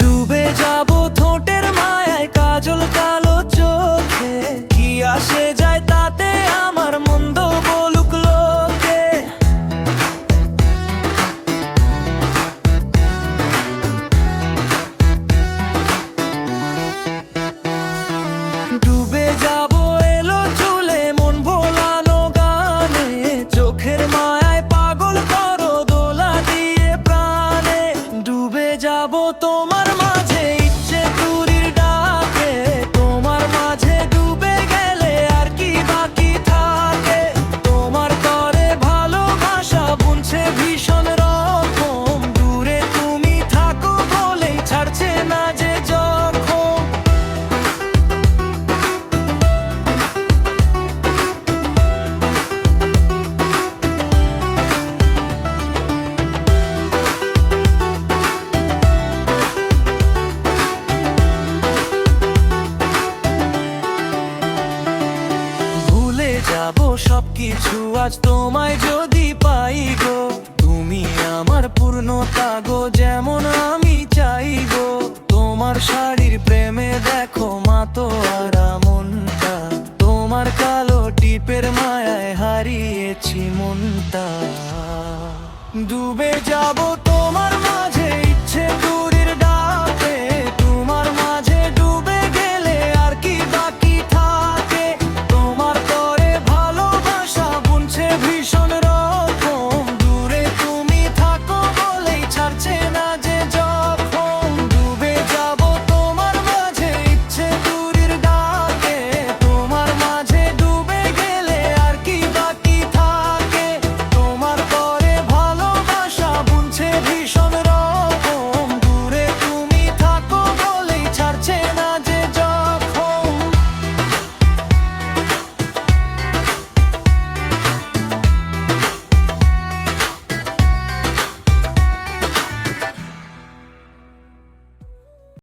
ডুবে যাব তোমার মাঝে যাব সবকিছু আজ তোমায় যদি পাই গো, তুমি আমার পূর্ণতা গো, যেমন আমি চাই গো। তোমার শাড়ির প্রেমে দেখো মাতো আরা মনটা তোমার কালো টিপের মায়ায় হারিয়েছি মনটা। ডুবে যাব তোমার